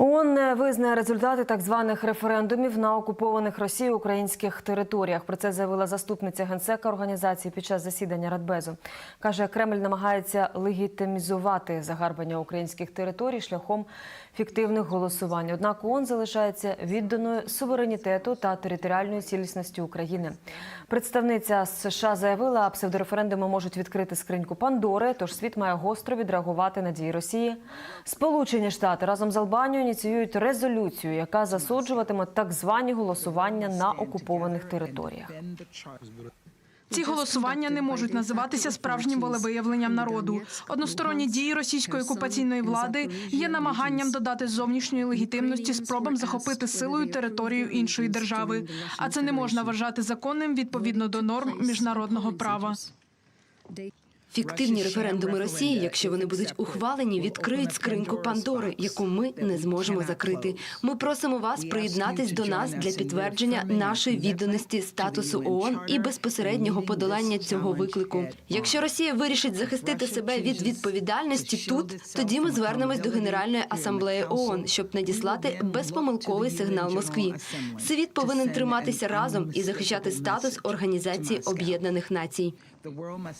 ООН не визнає результати так званих референдумів на окупованих Росією українських територіях. Про це заявила заступниця генсека організації під час засідання Радбезу. Каже, Кремль намагається легітимізувати загарбання українських територій шляхом фіктивних голосувань. Однак ООН залишається відданою суверенітету та територіальної цілісності України. Представниця США заявила, псевдореферендуми можуть відкрити скриньку Пандори, тож світ має гостро відреагувати на дії Росії. Сполучені Штати разом з Албанією ініціюють резолюцію, яка засуджуватиме так звані голосування на окупованих територіях. Ці голосування не можуть називатися справжнім волевиявленням народу. Односторонні дії російської окупаційної влади є намаганням додати зовнішньої легітимності спробам захопити силою територію іншої держави. А це не можна вважати законним відповідно до норм міжнародного права. Фіктивні референдуми Росії, якщо вони будуть ухвалені, відкриють скриньку Пандори, яку ми не зможемо закрити. Ми просимо вас приєднатись до нас для підтвердження нашої відданості статусу ООН і безпосереднього подолання цього виклику. Якщо Росія вирішить захистити себе від відповідальності тут, тоді ми звернемось до Генеральної асамблеї ООН, щоб надіслати безпомилковий сигнал Москві. Світ повинен триматися разом і захищати статус Організації Об'єднаних Націй.